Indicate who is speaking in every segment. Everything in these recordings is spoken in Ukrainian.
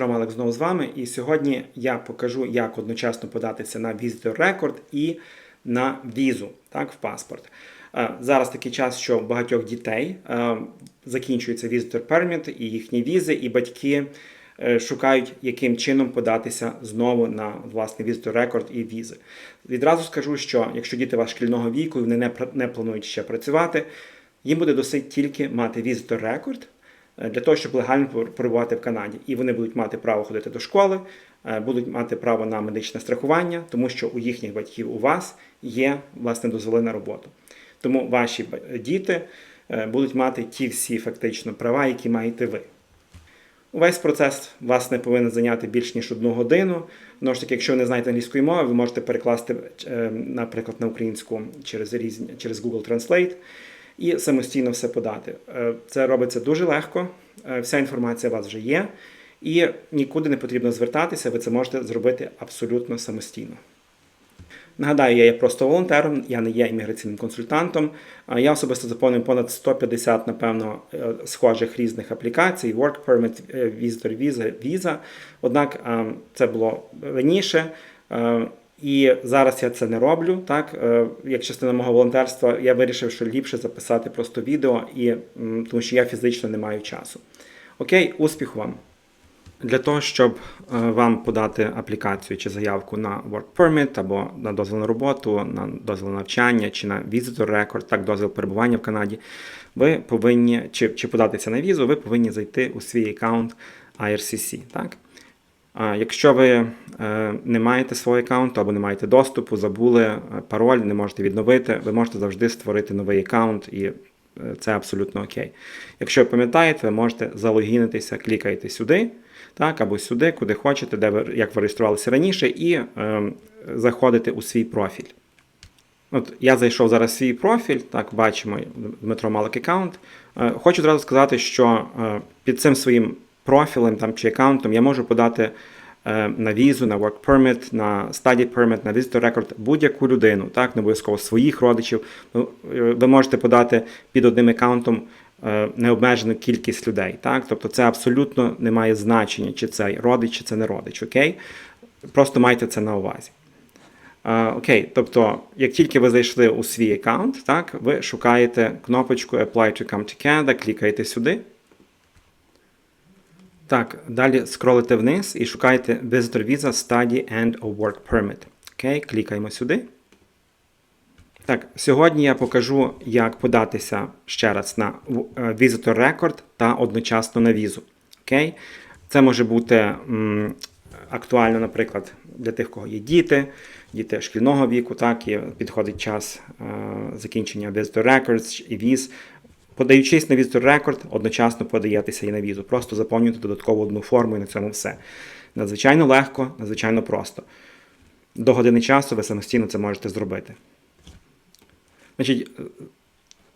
Speaker 1: Алекс знову з вами, і сьогодні я покажу, як одночасно податися на Visitor Record і на візу, так, в паспорт. Е, Зараз такий час, що багатьох дітей е, закінчується Visitor Permit і їхні візи, і батьки е, шукають, яким чином податися знову на власне Visitor Record і візи. Відразу скажу, що якщо діти вас шкільного віку і вони не, планують ще працювати, їм буде досить тільки мати Visitor Record, для того, щоб легально перебувати в Канаді. І вони будуть мати право ходити до школи, е, будуть мати право на медичне страхування, тому що у їхніх батьків у вас є власне дозволи на роботу. Тому ваші діти е, будуть мати ті всі фактично права, які маєте ви. Увесь процес вас не повинен зайняти більш ніж одну годину. Знову ж таки, якщо ви не знаєте англійської мови, ви можете перекласти, е, наприклад, на українську через різні через Google Translate і самостійно все подати. Е, Це робиться дуже легко. е, Вся інформація у вас вже є, і нікуди не потрібно звертатися. Ви це можете зробити абсолютно самостійно. Нагадаю, я є просто волонтером, я не є імміграційним консультантом. Я особисто заповнив понад 150, напевно, е, схожих різних аплікацій: Work Permit, Visitor Visa, Visa. Однак е, це було раніше. І зараз я це не роблю. Так, Е, як частина мого волонтерства, я вирішив, що ліпше записати просто відео, і, тому що я фізично не маю часу. Окей, успіху вам! Для того, щоб е, вам подати аплікацію чи заявку на Work Permit або на дозвіл на роботу, на дозвіл на навчання чи на Visitor Record, так, дозвіл перебування в Канаді, ви повинні, чи, чи податися на візу, ви повинні зайти у свій аккаунт IRCC. Так? Якщо ви е, не маєте свого аккаунту або не маєте доступу, забули е, пароль, не можете відновити, ви можете завжди створити новий аккаунт і е, це абсолютно окей. Якщо ви пам'ятаєте, ви можете залогінитися, клікаєте сюди, так, або сюди, куди хочете, де ви, як ви реєструвалися раніше, і е, заходите у свій профіль. От я зайшов зараз в свій профіль, так бачимо Дмитро Малик аккаунт. Хочу одразу сказати, що під цим своїм профілем там, чи аккаунтом я можу подати на візу, на work permit, на study permit, на visitor record будь-яку людину, так, не обов'язково своїх родичів. Ну, е, Ви можете подати під одним аккаунтом е, необмежену кількість людей. Так? Тобто це абсолютно не має значення, чи це родич, чи це не родич. Окей? Просто майте це на увазі. Е, Окей, тобто, як тільки ви зайшли у свій аккаунт, так, ви шукаєте кнопочку Apply to Come to Canada, клікаєте сюди. Так, далі скролите вниз і шукаєте Visitor Visa Study and a Work Permit. Окей, клікаємо сюди. Так, сьогодні я покажу, як податися ще раз на е, Visitor Record та одночасно на візу. Окей? Це може бути м, актуально, наприклад, для тих, кого є діти, діти шкільного віку, так, і підходить час е, закінчення Visitor Records і віз. Подаючись на Visitor Record, одночасно подаєтеся і на візу. Просто заповнюєте додаткову одну форму і на цьому все. Надзвичайно легко, надзвичайно просто. До години часу ви самостійно це можете зробити. Значить,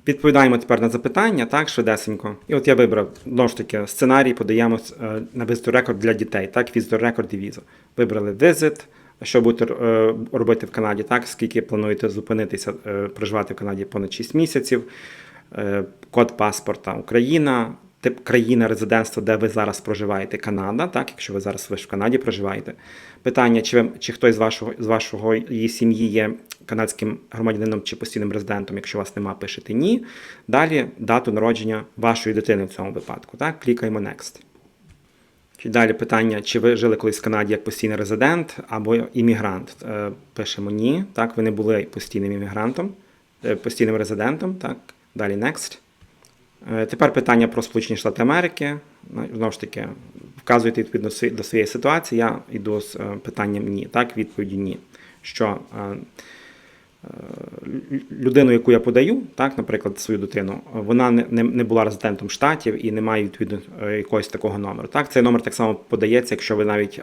Speaker 1: відповідаємо тепер на запитання, так, швидесенько. І от я вибрав, знову ж таки, сценарій подаємо е, на Visitor Record для дітей, так, Visitor Record і візу. Вибрали Visit, що будете е, робити в Канаді, так, скільки плануєте зупинитися, е, проживати в Канаді понад 6 місяців, код паспорта Україна, тип країна резидентства, де ви зараз проживаєте, Канада, так, якщо ви зараз ви ж в Канаді проживаєте. Питання, чи, ви, чи хтось з вашого, з вашого її сім'ї є канадським громадянином чи постійним резидентом, якщо вас нема, пишете ні. Далі дату народження вашої дитини в цьому випадку. Так, клікаємо Next. Далі питання, чи ви жили колись в Канаді як постійний резидент або іммігрант? Е, Пишемо ні. Так, ви не були постійним іммігрантом, е, постійним резидентом. Так, далі Next. Е, Тепер питання про Сполучені Штати Америки. Ну, Знову ж таки, вказуєте відповідно до своєї ситуації. Я йду з е, питанням ні. Так, відповіді ні. Що е, лю- людину, яку я подаю, так, наприклад, свою дитину, вона не, не, була резидентом штатів і не має відповідно якогось такого номеру. Так, цей номер так само подається, якщо ви навіть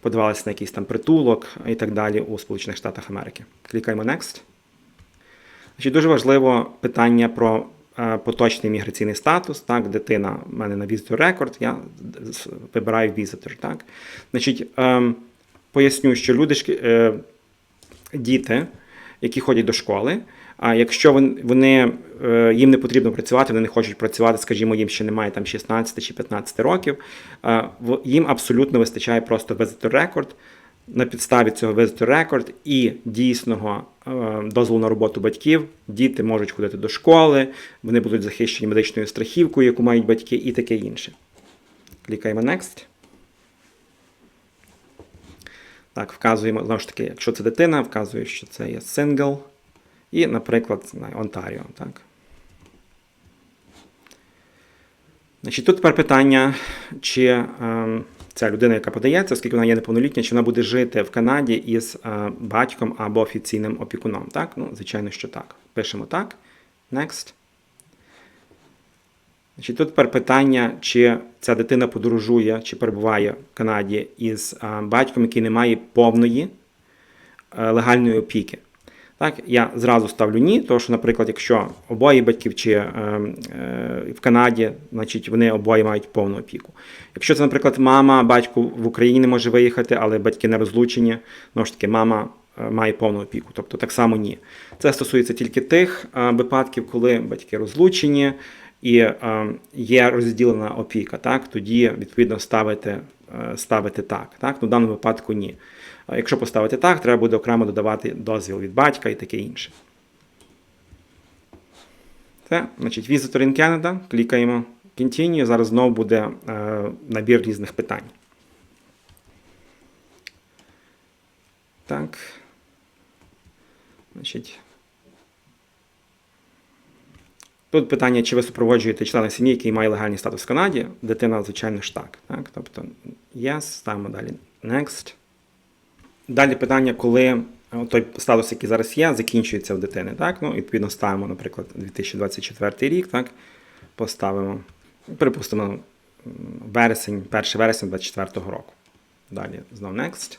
Speaker 1: подавалися на якийсь там притулок і так далі у Сполучених Штатах Америки. Клікаємо Next. Значить, дуже важливо питання про е, поточний міграційний статус. Так, дитина в мене на Visitor Record, я вибираю Visitor. Так. Значить, ем, поясню, що люди, е, діти, які ходять до школи. А якщо вони, е, їм не потрібно працювати, вони не хочуть працювати, скажімо, їм ще немає там 16 чи 15 років, їм абсолютно вистачає просто visitor record. На підставі цього visitor record і дійсного е, дозволу на роботу батьків діти можуть ходити до школи, вони будуть захищені медичною страхівкою, яку мають батьки, і таке інше. Клікаємо Next. Так, вказуємо, знову ж таки, якщо це дитина, вказує, що це є single. І, наприклад, Онтаріо. Так. Значить, тут тепер питання, чи ем, ця людина, яка подається, оскільки вона є неповнолітня, чи вона буде жити в Канаді із е, батьком або офіційним опікуном. Так? Ну, звичайно, що так. Пишемо так. Next. Значить, тут тепер питання, чи ця дитина подорожує, чи перебуває в Канаді із е, батьком, який не має повної е, легальної опіки. Так, я зразу ставлю ні, тому що, наприклад, якщо обоє батьків чи е, е, в Канаді, значить вони обоє мають повну опіку. Якщо це, наприклад, мама, батько в Україні не може виїхати, але батьки не розлучені, знову ж таки, мама е, має повну опіку. Тобто так само ні. Це стосується тільки тих е, випадків, коли батьки розлучені і е, є розділена опіка. Так, тоді відповідно ставити, е, ставити так. Так, ну, в даному випадку ні. Якщо поставити так, треба буде окремо додавати дозвіл від батька і таке інше. Це, значить, Visitor in Canada, клікаємо Continue. Зараз знову буде е, набір різних питань. Так. Значить. Тут питання, чи ви супроводжуєте члена сім'ї, який має легальний статус в Канаді. Дитина, звичайно ж так. так? Тобто, yes, ставимо далі Next. Далі питання, коли е, той статус, який зараз є, закінчується в дитини. Так? Ну, відповідно, ставимо, наприклад, 2024 рік, так? поставимо, припустимо, вересень, 1 вересня 2024 року. Далі знову Next.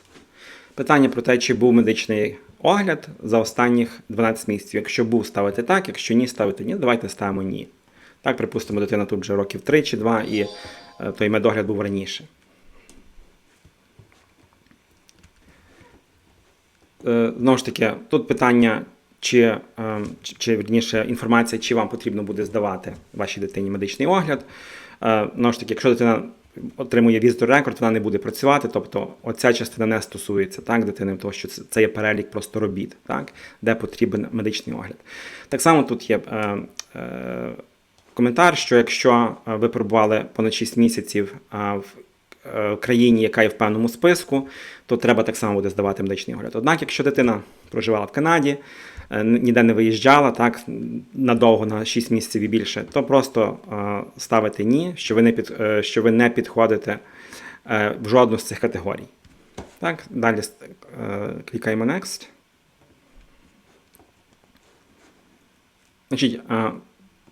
Speaker 1: Питання про те, чи був медичний огляд за останніх 12 місяців. Якщо був, ставити так, якщо ні, ставити ні, давайте ставимо ні. Так, припустимо, дитина тут вже років 3 чи 2, і е, той медогляд був раніше. Знову ж таки, тут питання, чи, е, чи, вірніше, інформація, чи вам потрібно буде здавати вашій дитині медичний огляд. Е, Знову ж таки, якщо дитина отримує візитор рекорд, вона не буде працювати, тобто оця частина не стосується так, дитини, тому що це, є перелік просто робіт, так, де потрібен медичний огляд. Так само тут є е, е, коментар, що якщо е, ви перебували понад 6 місяців е, в е, країні, яка є в певному списку, то треба так само буде здавати медичний огляд. Однак, якщо дитина проживала в Канаді, е, ніде не виїжджала, так надовго на 6 місяців і більше, то просто е, ставити ні, що ви не під, е, що ви не підходите е, в жодну з цих категорій. Так, далі е, клікаємо Next. Значить, е,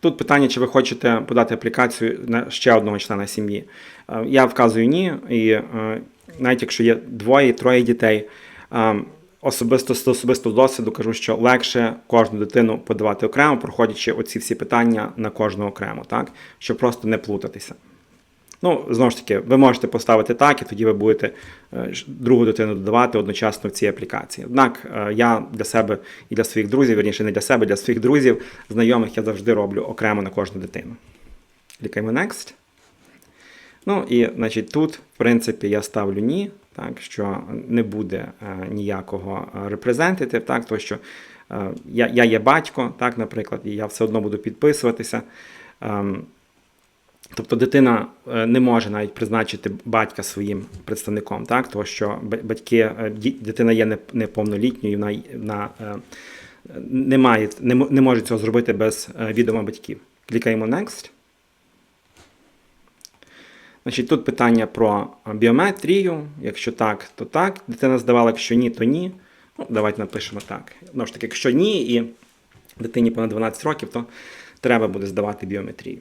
Speaker 1: тут питання, чи ви хочете подати аплікацію на ще одного члена сім'ї. Е, Я вказую ні, і е, навіть якщо є двоє, троє дітей, е, особисто з особистого досвіду кажу, що легше кожну дитину подавати окремо, проходячи оці всі питання на кожну окремо, так? щоб просто не плутатися. Ну, знову ж таки, ви можете поставити так, і тоді ви будете е, другу дитину додавати одночасно в цій аплікації. Однак е, я для себе і для своїх друзів, вірніше не для себе, для своїх друзів, знайомих я завжди роблю окремо на кожну дитину. Клікаємо Next. Ну і значить, тут, в принципі, я ставлю ні, так, що не буде е, ніякого representative, так, то що я, я є батько, так, наприклад, і я все одно буду підписуватися. Тобто дитина е, не може навіть призначити батька своїм представником, так? тому що батьки, е, дитина є неповнолітньою, вона, вона е, не, має, не, може цього зробити без відома батьків. Клікаємо Next. Значить, тут питання про біометрію. Якщо так, то так. Дитина здавала, якщо ні, то ні. Ну, давайте напишемо так. Знову ж таки, якщо ні, і дитині понад 12 років, то треба буде здавати біометрію.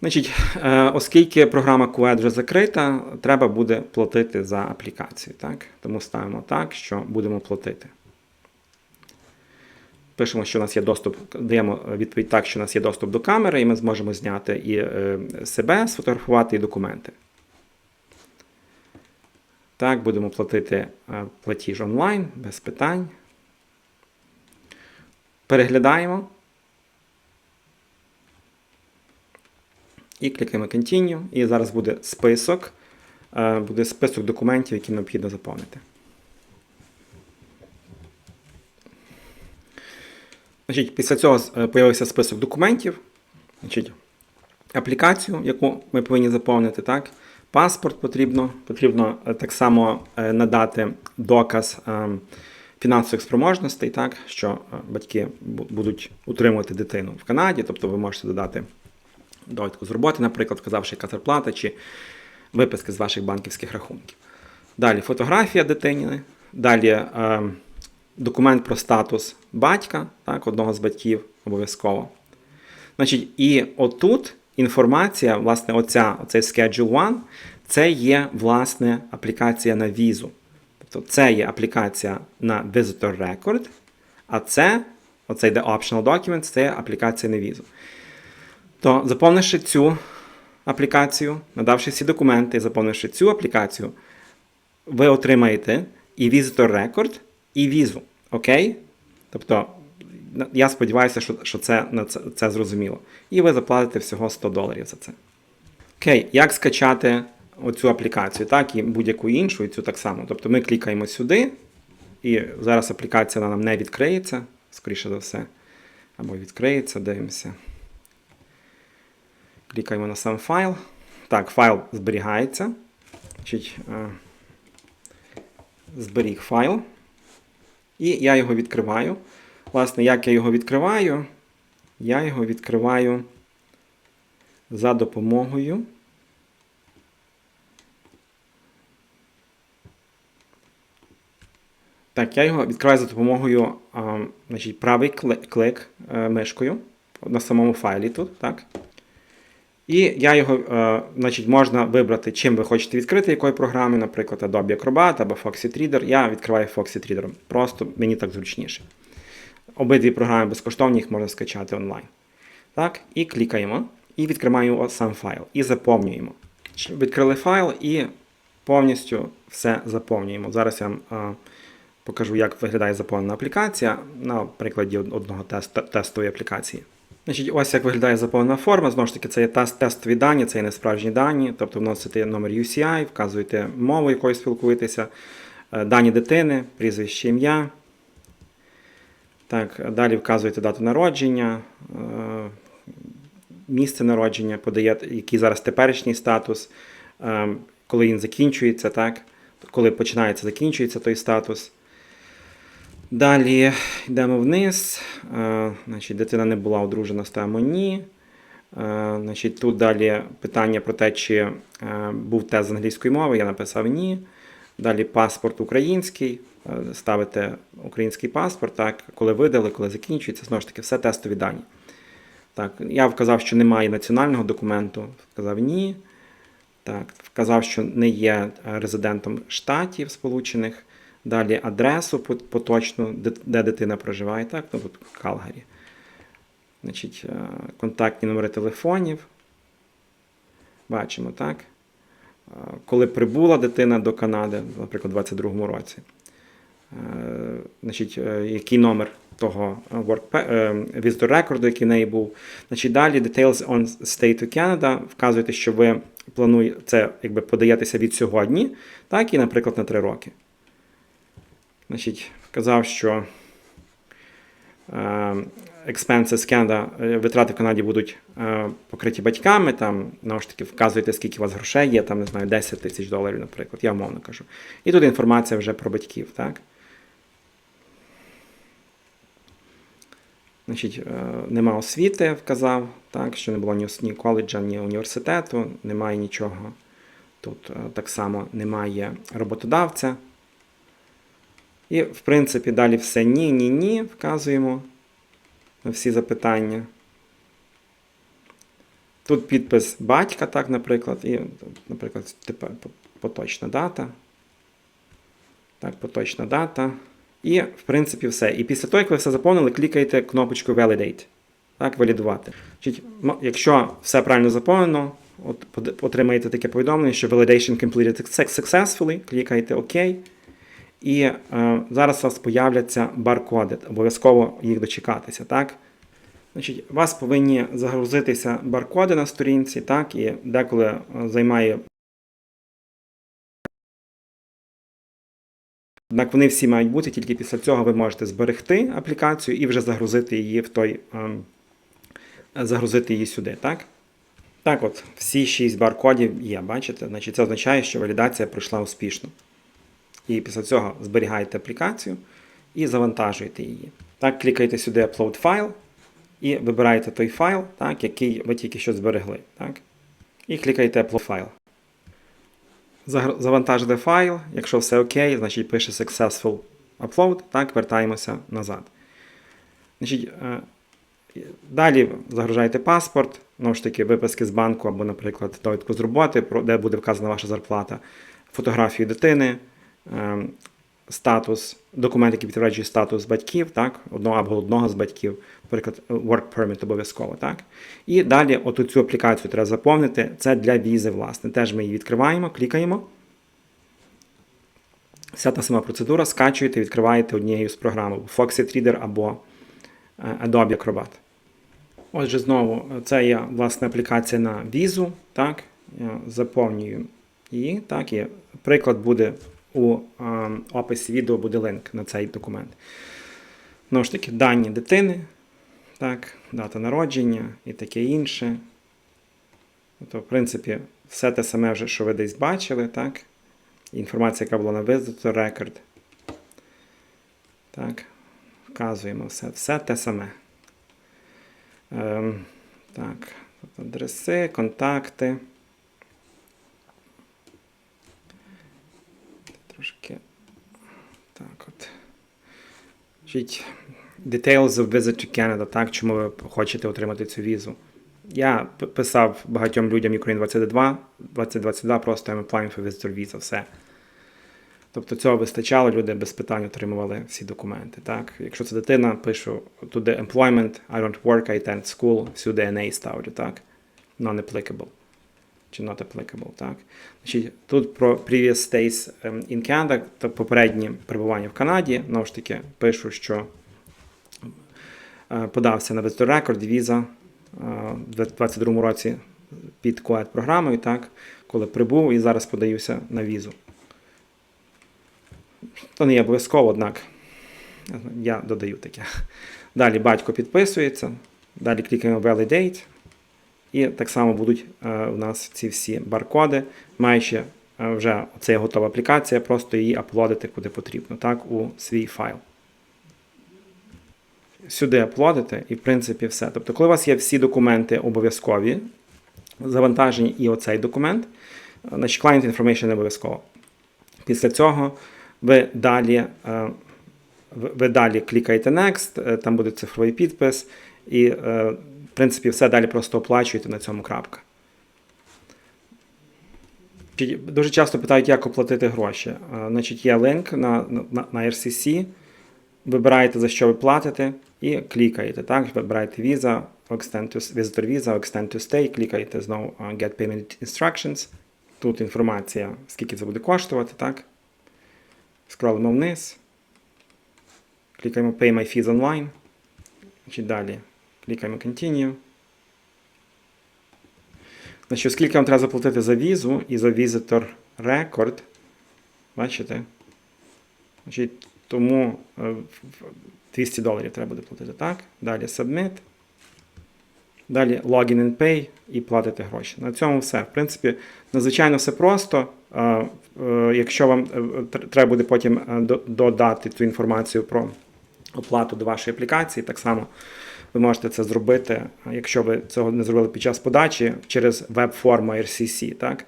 Speaker 1: Значить, е, оскільки програма QED вже закрита, треба буде платити за аплікацію. Так? Тому ставимо так, що будемо платити. Пишемо, що у нас є доступ, даємо відповідь так, що у нас є доступ до камери, і ми зможемо зняти і е, себе, сфотографувати, і документи. Так, будемо платити е, платіж онлайн без питань. Переглядаємо. І клікаємо Continue. І зараз буде список. е, Буде список документів, які необхідно заповнити. Значить, після цього е, появився список документів. Значить, аплікацію, яку ми повинні заповнити, так? Паспорт потрібно. Потрібно е, так само е, надати доказ е, фінансових спроможностей, так, що е, батьки будуть утримувати дитину в Канаді, тобто ви можете додати довідку з роботи, наприклад, вказавши, яка зарплата, чи виписки з ваших банківських рахунків. Далі фотографія дитини, далі е, документ про статус батька, так, одного з батьків обов'язково. Значить, і отут інформація, власне, оця, оцей Schedule One, це є власне аплікація на візу. Тобто це є аплікація на Visitor Record, а це, оцей The Optional Documents, це є аплікація на візу. То заповнивши цю аплікацію, надавши всі документи, заповнивши цю аплікацію, ви отримаєте і Visitor Record, і візу. Окей? Тобто, я сподіваюся, що, що це, це, це зрозуміло. І ви заплатите всього 100 доларів за це. Окей, як скачати оцю аплікацію, так, і будь-яку іншу, і цю так само. Тобто ми клікаємо сюди, і зараз аплікація нам не відкриється, скоріше за все. Або відкриється, дивимося. Клікаємо на сам файл. Так, файл зберігається. Значить, е, зберіг файл. І я його відкриваю. Власне, як я його відкриваю? Я його відкриваю за допомогою. Так, я його відкриваю за допомогою а, значить, правий клик, клик е, мишкою на самому файлі тут. так. І я його, е, значить, можна вибрати, чим ви хочете відкрити, якої програми, наприклад, Adobe Acrobat або Foxit Reader. Я відкриваю Reader. Просто мені так зручніше. Обидві програми безкоштовні, їх можна скачати онлайн. Так, і клікаємо, і відкриваємо сам файл, і заповнюємо. Відкрили файл і повністю все заповнюємо. Зараз я вам е, покажу, як виглядає заповнена аплікація на прикладі одного тест, тестової аплікації. Значить, ось як виглядає заповнена форма. Знову ж таки, це є тест, тестові дані, це є не справжні дані. Тобто вносите номер UCI, вказуєте мову, якою спілкуєтеся, е, дані дитини, прізвище ім'я. Так, далі вказуєте дату народження, е, місце народження, подаєте, який зараз теперішній статус, е, коли він закінчується, так, коли починається, закінчується той статус. Далі йдемо вниз. Е, значить, дитина не була одружена, ставимо ні. Е, значить, тут далі питання про те, чи е, був тест з англійської мови, я написав ні. Далі паспорт український. Ставите український паспорт, так, коли видали, коли закінчується, знову ж таки, все тестові дані. Так, я вказав, що немає національного документу, вказав ні. Так, вказав, що не є резидентом штатів Сполучених. Далі адресу поточну, де, дитина проживає, так, ну тут Калгарі. Значить, е, контактні номери телефонів. Бачимо, так? Е, Коли прибула дитина до Канади, наприклад, у 2022 році. Е, Значить, який номер того visitor рекорду, який в неї був. Значить, далі details on stay to Canada. Вказуєте, що ви плануєте це якби подаєтеся від сьогодні, так, і, наприклад, на 3 роки. Значить, вказав, що е, expenses Canada, е, витрати в Канаді будуть е, покриті батьками. Там, знову ж таки, вказуєте, скільки у вас грошей є, там, не знаю, 10 тисяч доларів, наприклад, я умовно кажу. І тут інформація вже про батьків, так? Значить, е, нема освіти, вказав, так, що не було ні, ні коледжа, ні університету, немає нічого. Тут е, так само немає роботодавця. І, в принципі, далі все ні, ні, ні. Вказуємо на всі запитання. Тут підпис батька, так, наприклад, і, наприклад, тепер поточна дата. Так, поточна дата. І, в принципі, все. І після того, як ви все заповнили, клікаєте кнопочку Validate. Так, валідувати. Значить, якщо все правильно заповнено, от, отримаєте таке повідомлення, що validation completed successfully, клікаєте ОК. І е, зараз у вас появляться баркоди. Обов'язково їх дочекатися. Так? Значить, у вас повинні загрузитися баркоди на сторінці, так, і деколи е, займає. Однак вони всі мають бути, тільки після цього ви можете зберегти аплікацію і вже загрузити її в той, ем, загрузити її сюди, так? Так от, всі шість баркодів є, бачите? Значить, це означає, що валідація пройшла успішно. І після цього зберігаєте аплікацію і завантажуєте її. Так, клікаєте сюди Upload файл і вибираєте той файл, так, який ви тільки що зберегли. Так? І клікаєте Upload. Загр- Завантажили файл, якщо все окей, значить пише Successful Upload, так, вертаємося назад. Значить, е, Далі загружаєте паспорт, знову ж таки, виписки з банку або, наприклад, довідку з роботи, де буде вказана ваша зарплата, фотографію дитини, статус, документ, який підтверджує статус батьків, так, одного або одного з батьків, наприклад, work permit обов'язково. Так. І далі оту цю аплікацію треба заповнити. Це для візи, власне. Теж ми її відкриваємо, клікаємо. Вся та сама процедура, скачуєте, відкриваєте однією з програм, Foxit Reader або е, Adobe Acrobat. Отже, знову, е, це є власне аплікація на візу. Так, я заповнюю її. Так, і приклад буде у е, описі відео буде линк на цей документ. Знову ж таки, дані дитини, так, дата народження і таке інше. Тобто, в принципі, все те саме, вже, що ви десь бачили, так? Інформація, яка була на Visitor Record. Так, вказуємо все, все те саме. Ем, так, тут адреси, контакти. Трошки. Так от. Значить, Details of Visit to Canada, так, чому ви хочете отримати цю візу. Я писав багатьом людям Ukraine 22, 2022, просто I'm applying for visitor visa, все. Тобто цього вистачало, люди без питань отримували всі документи. Так? Якщо це дитина, пишу туди employment, I don't work, I attend school, всюди NA ставлю, так? Non-applicable. Чи not applicable, так? Значить, тут про previous stays ем, in Canada, то попереднє перебування в Канаді, знову ж таки, пишу, що е, подався на Visitor Record, віза е, в 2022 році під coed програмою, так? Коли прибув і зараз подаюся на візу. То не є обов'язково, однак я додаю таке. Далі батько підписується, далі клікаємо Validate, і так само будуть е, у нас ці всі баркоди. Маючи е, вже це готова аплікація, просто її аплодити куди потрібно, так, у свій файл. Сюди аплодити, і в принципі все. Тобто, коли у вас є всі документи обов'язкові, завантажені і оцей документ, е, значить Client Information не обов'язково. Після цього ви далі, е, ви далі клікаєте Next, е, там буде цифровий підпис, і, е, в принципі, все далі просто оплачуєте на цьому крапка. Дуже часто питають, як оплатити гроші. Е, Значить, є линк на, на, на RCC, вибираєте, за що ви платите, і клікаєте. Так? Вибираєте Visa, Extend to, Visitor Visa, Extend to Stay, клікаєте знову е, Get Payment Instructions. Тут інформація, скільки це буде коштувати, так? Скролимо вниз. Клікаємо Pay My Fees Online. Значить, далі клікаємо Continue. Значить, скільки вам треба заплатити за візу і за Visitor Record. Бачите? Значить, тому е, в- в- 200 доларів треба буде платити. Так? Далі Submit. Далі Login and Pay і платите гроші. На цьому все. В принципі, надзвичайно все просто. Е, е, Якщо вам е, треба буде потім е, додати цю інформацію про оплату до вашої аплікації, так само ви можете це зробити, якщо ви цього не зробили під час подачі, через веб-форму IRCC. Так?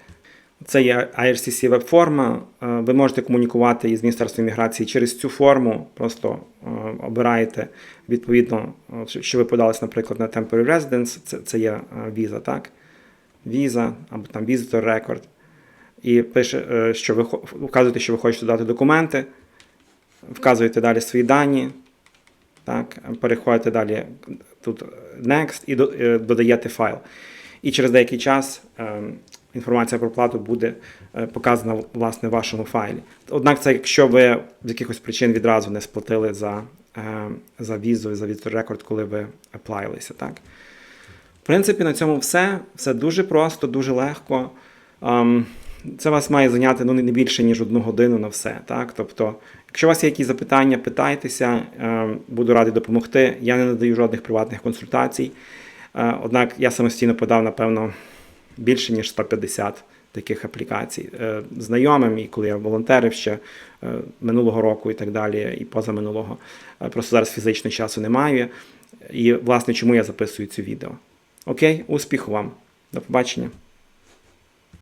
Speaker 1: Це є IRCC веб-форма. Е, Ви можете комунікувати із Міністерством міграції через цю форму. Просто е, обираєте відповідно, е, що ви подались, наприклад, на Temporary Residence, це, це є віза, так? Віза або там Visitor Record. І пише, що ви вказуєте, що ви хочете дати документи, вказуєте далі свої дані, так? переходите далі тут Next і е, додаєте файл. і через деякий час е, інформація про плату буде е, показана власне в вашому файлі. Однак, це якщо ви з якихось причин відразу не сплатили за, за візу, за Record, коли ви аплаїлися, так? В принципі, на цьому все. Все дуже просто, дуже легко. Це вас має зайняти ну, не більше, ніж одну годину на все. Так? Тобто, якщо у вас є якісь запитання, питайтеся, ем, буду радий допомогти. Я не надаю жодних приватних консультацій. Е, Однак я самостійно подав, напевно, більше, ніж 150 таких аплікацій е, знайомим, і коли я волонтерив ще е, минулого року і так далі, і позаминулого. Е, Просто зараз фізично часу немає. І, власне, чому я записую це відео. Окей, успіху вам. До побачення.